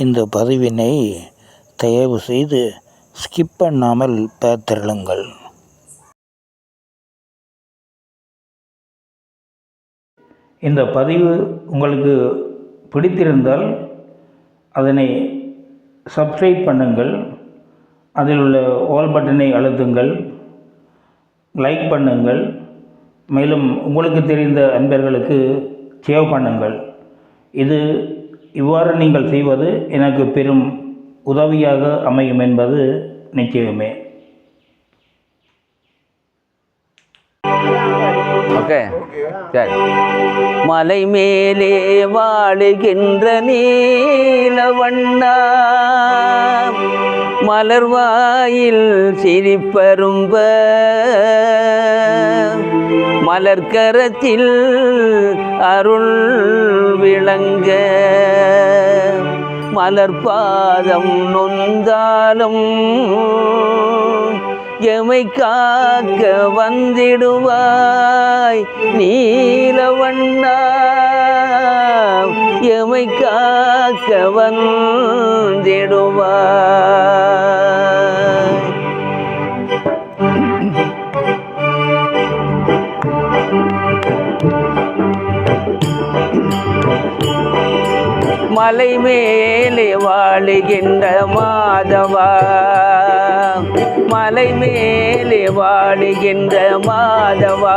இந்த பதிவினை தயவு செய்து ஸ்கிப் பண்ணாமல் பார்த்திருங்கள். இந்த பதிவு உங்களுக்கு பிடித்திருந்தால் அதனை சப்ஸ்கிரைப் பண்ணுங்கள். அதில் உள்ள ஆல் பட்டனை அழுத்துங்கள். லைக் பண்ணுங்கள். மேலும் உங்களுக்கு தெரிந்த அன்பர்களுக்கு சேவ் பண்ணுங்கள். இது இவ்வாறு நீங்கள் செய்வது எனக்கு பெரும் உதவியாக அமையும் என்பது நிச்சயமே. ஓகே. சரி. மலை மேலே வாழுகின்ற நீலவண்ணா. மலர்வாயில் சிரிப்பரும்ப. மலர்கரத்தில் அருள் விளங்க. மலர்பாதம் நொந்தாலும் எமை காக்க வந்திடுவாய். நீலவண்ணா எமை காக்க வந்திடுவாய் மலை மேலே வாழுகின்ற மாதவா? மலை மேலே வாழுகின்ற மாதவா?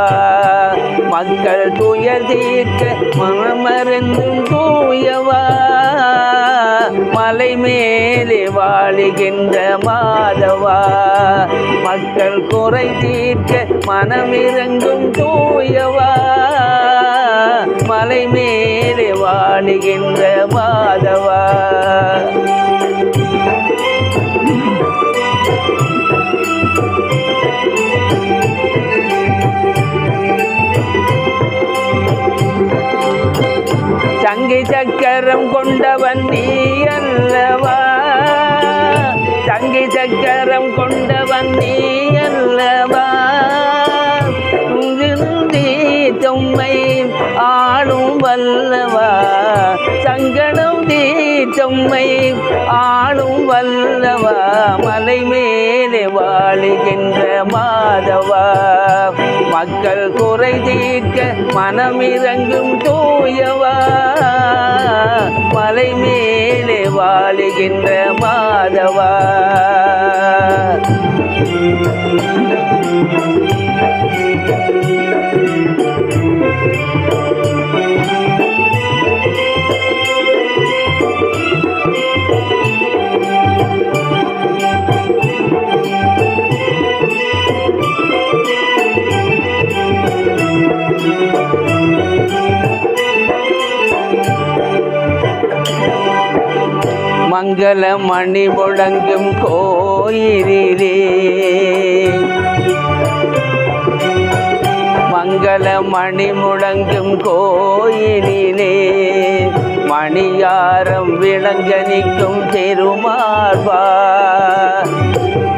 மக்கள் துயர் தீர்க்க மனமருந்தும் தூயவா? மலை மேலே வாழுகின்ற மாதவா. மக்கள் குறை தீர்க்க மனமிறங்கும் தூயவா. மலை மேலே வாழுகின்ற மாதவா. சங்கி சக்கரம் கொண்டவன் நீ அல்லவா? சங்கி சக்கரம் கொண்டவன் நீ அல்லவா? துஞ்சிருந்தி தொம்மை ஆளும் வல்லவா? சங்கடம் தீ தொம்மை ஆளும் வல்லவா? மலை மேலே வாழுகின்ற மாதவா? மக்கள் குறை தீர்க்க மனமிறங்கும் தூயவா வாழுகின்ற மாதவா மங்கள மணி முழங்கும் கோயிலே மங்கள மணி முழங்கும் கோயிலே மணியாரம் விளங்க நிற்கும் திருமார்பா.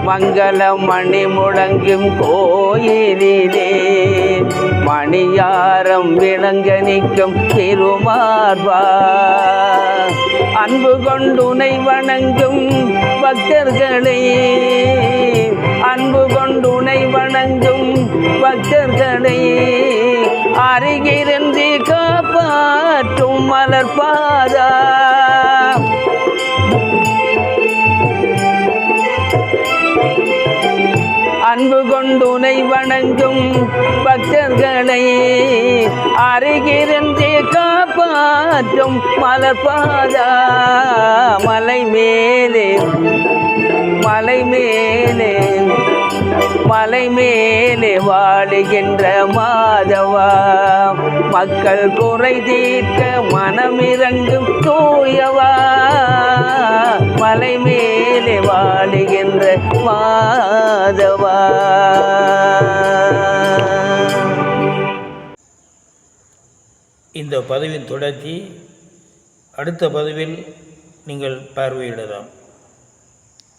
மங்கள மணி முழங்கும் கோயிலே மணியாரம் விளங்க நிற்கும் திருமார்பா. அன்பு கொண்டுனை வணங்கும் பக்தர்களே அன்பு கொண்டுனை வணங்கும் பக்தர்களே அருகிருந்து காப்பாற்றும் மலர்பாதா அன்பு கொண்டுனை வணங்கும் பக்தர்களை அருகிருந்தே காப்பாற்றும் மலர்பாதா மலை மேலே மலை மேலே மலை மேலே வாழுகின்ற மாதவா. மக்கள் குறை தீர்க்க மனமிறங்கும் தூயவா. மலை மேலே இந்த பதிவின் தொடர்ச்சி அடுத்த பதிவில் நீங்கள் பார்வையிடலாம்.